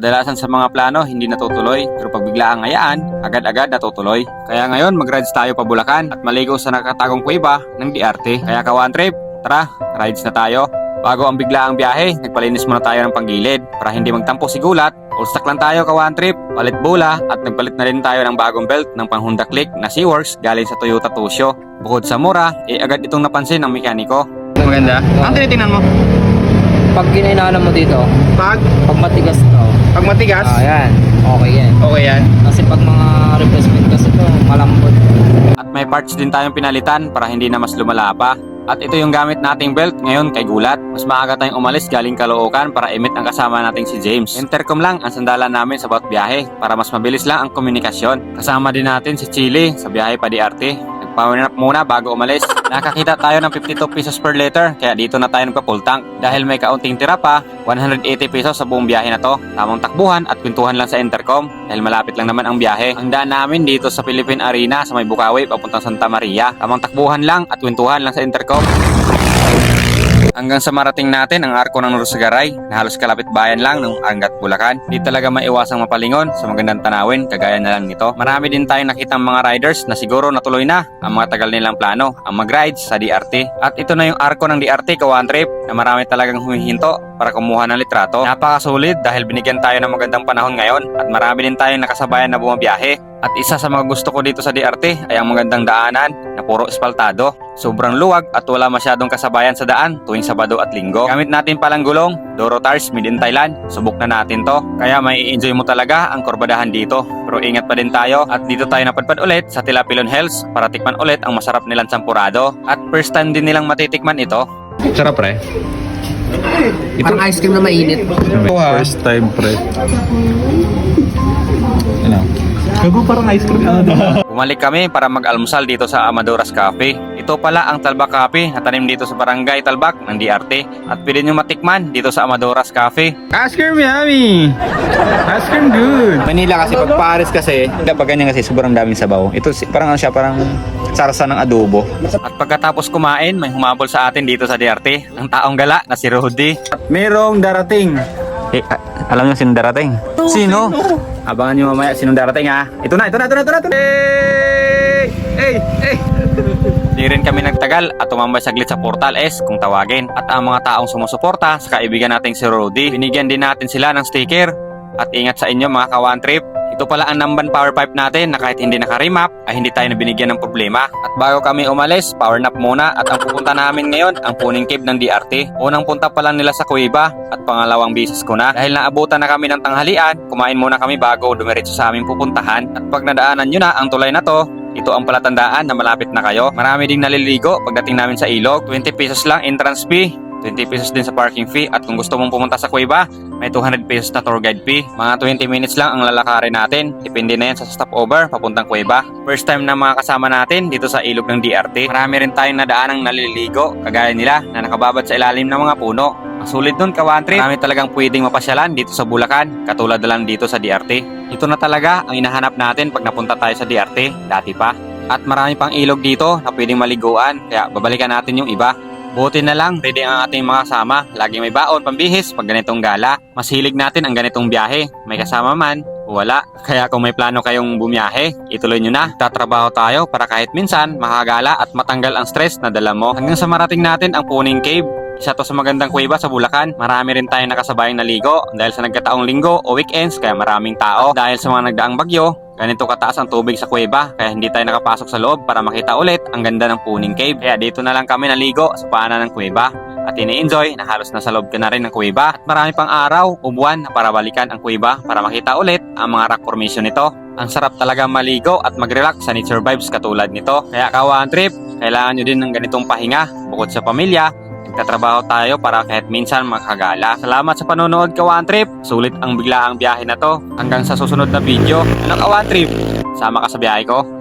Kadalasan sa mga plano, hindi natutuloy. Pero pag bigla ang hayaan, agad-agad natutuloy. Kaya ngayon, mag-rides tayo pa Bulacan at maligo sa nakatagong kuweba ng DRT. Kaya ka one trip, tara, rides na tayo. Bago ang biglaang biyahe, nagpalinis muna tayo ng panggilid para hindi magtampo si gulat. All stock lang tayo ka one trip, palit bola at nagpalit na rin tayo ng bagong belt ng pang Honda Click na Seaworks galing sa Toyota Tusho. Bukod sa mura, eh agad itong napansin ng mekaniko. Maganda. Ang tinitingnan mo? Pag ginainaanan mo dito, Pag, pag matigas to, pag matigas, ah, yan, okay yan. okay yan. Kasi pag mga replacement kasi to, malambot. At may parts din tayong pinalitan para hindi na mas lumala pa. At ito yung gamit nating belt ngayon kay Gulat. Mas maaga tayong umalis galing Caloocan para imit ang kasama nating si James. Intercom lang ang sandalan namin sa bawat biyahe para mas mabilis lang ang komunikasyon. Kasama din natin si Chili sa biyahe pa DRT. Nagpower up muna bago umalis. Nakakita tayo ng 52 pesos per liter kaya dito na tayo nagpa-full tank. Dahil may kaunting tira pa, 180 pesos sa buong biyahe na to. Tamang takbuhan at kwentuhan lang sa intercom dahil malapit lang naman ang biyahe. Ang daan namin dito sa Philippine Arena sa may Bukawi papuntang Santa Maria. Tamang takbuhan lang at kwentuhan lang sa intercom. Hanggang sa marating natin ang arko ng Norsagaray na halos kalapit bayan lang ng Angat, Bulacan. Di talaga maiwasang mapalingon sa magandang tanawin kagaya na lang nito. Marami din tayong nakitang mga riders na siguro natuloy na ang mga tagal nilang plano, ang mag-rides sa DRT. At ito na yung arko ng DRT Kawan Trip na marami talagang humihinto para kumuha ng litrato. Napakasulit dahil binigyan tayo ng magandang panahon ngayon at marami din tayong nakasabayan na bumabiyahe. At isa sa mga gusto ko dito sa DRT ay ang magandang daanan na puro espaltado. Sobrang luwag at wala masyadong kasabayan sa daan tuwing Sabado at Linggo. Gamit natin palang gulong, Doro Tars made in Thailand. Subok na natin to. Kaya may enjoy mo talaga ang kurbadahan dito. Pero ingat pa din tayo at dito tayo napadpad ulit sa Tilapilon Hills para tikman ulit ang masarap nilang sampurado. At first time din nilang matitikman ito. Sarap pre. Parang ice cream na mainit. First time pre. Gago parang ice cream ano daw. Bumalik kami para mag-almusal dito sa Amadoras Cafe. Ito pala ang Talbak Cafe na tanim dito sa Barangay Talbak ng DRT. At pwede nyo matikman dito sa Amadoras Cafe. Ice cream yummy! Ice cream good! Manila kasi pag Paris kasi, pag ganyan kasi sobrang daming sabaw. Ito parang ano siya, parang sarsa ng adobo. At pagkatapos kumain, may humabol sa atin dito sa DRT. Ang taong gala na si Rudy. At merong darating. Eh, a- alam nyo sino darating? Sino? Abangan nyo mamaya sinong darating ha. Ito na, ito na, ito na, ito na, ito na. Hey! Hey! Hey! Di rin kami nagtagal at tumambay saglit sa Portal S kung tawagin. At ang mga taong sumusuporta sa kaibigan nating si Rudy, binigyan din natin sila ng sticker. At ingat sa inyo mga kawan trip. Ito pala ang namban power pipe natin na kahit hindi naka-remap ay hindi tayo nabinigyan ng problema. At bago kami umalis, power nap muna at ang pupunta namin ngayon ang puning cave ng DRT. Unang punta pa lang nila sa Kuweba at pangalawang bisis ko na. Dahil naabutan na kami ng tanghalian, kumain muna kami bago dumiretso sa aming pupuntahan. At pag nadaanan nyo na ang tulay na to, ito ang palatandaan na malapit na kayo. Marami ding naliligo pagdating namin sa ilog. 20 pesos lang entrance fee. 20 pesos din sa parking fee at kung gusto mong pumunta sa Cueva, may 200 pesos na tour guide fee. Mga 20 minutes lang ang lalakarin natin. Depende na yan sa stopover papuntang Cueva. First time na mga kasama natin dito sa ilog ng DRT. Marami rin tayong nadaanang naliligo kagaya nila na nakababad sa ilalim ng mga puno. Ang sulit nun, kawan trip. Marami talagang pwedeng mapasyalan dito sa Bulacan, katulad lang dito sa DRT. Ito na talaga ang hinahanap natin pag napunta tayo sa DRT, dati pa. At marami pang ilog dito na pwedeng maliguan, kaya babalikan natin yung iba. Buti na lang, ready ang ating mga kasama. Lagi may baon, pambihis, pag ganitong gala. Mas hilig natin ang ganitong biyahe. May kasama man, wala. Kaya kung may plano kayong bumiyahe, ituloy nyo na. Tatrabaho tayo para kahit minsan makagala at matanggal ang stress na dala mo. Hanggang sa marating natin ang Puning Cave. Isa to sa magandang kuweba sa Bulacan. Marami rin tayong nakasabayang naligo dahil sa nagkataong linggo o weekends kaya maraming tao. Dahil sa mga nagdaang bagyo, ganito kataas ang tubig sa kuweba kaya hindi tayo nakapasok sa loob para makita ulit ang ganda ng Puning Cave. Kaya dito na lang kami naligo sa paanan ng kuweba at ini-enjoy na halos nasa loob ka na rin ng kuweba at marami pang araw o buwan na para balikan ang kuweba para makita ulit ang mga rock formation nito. Ang sarap talaga maligo at mag-relax sa nature vibes katulad nito. Kaya kawan trip, kailangan nyo din ng ganitong pahinga bukod sa pamilya. Nagtatrabaho tayo para kahit minsan makagala. Salamat sa panonood kawan trip. Sulit ang biglaang biyahe na to. Hanggang sa susunod na video. Anong kawan trip? Sama ka sa biyahe ko.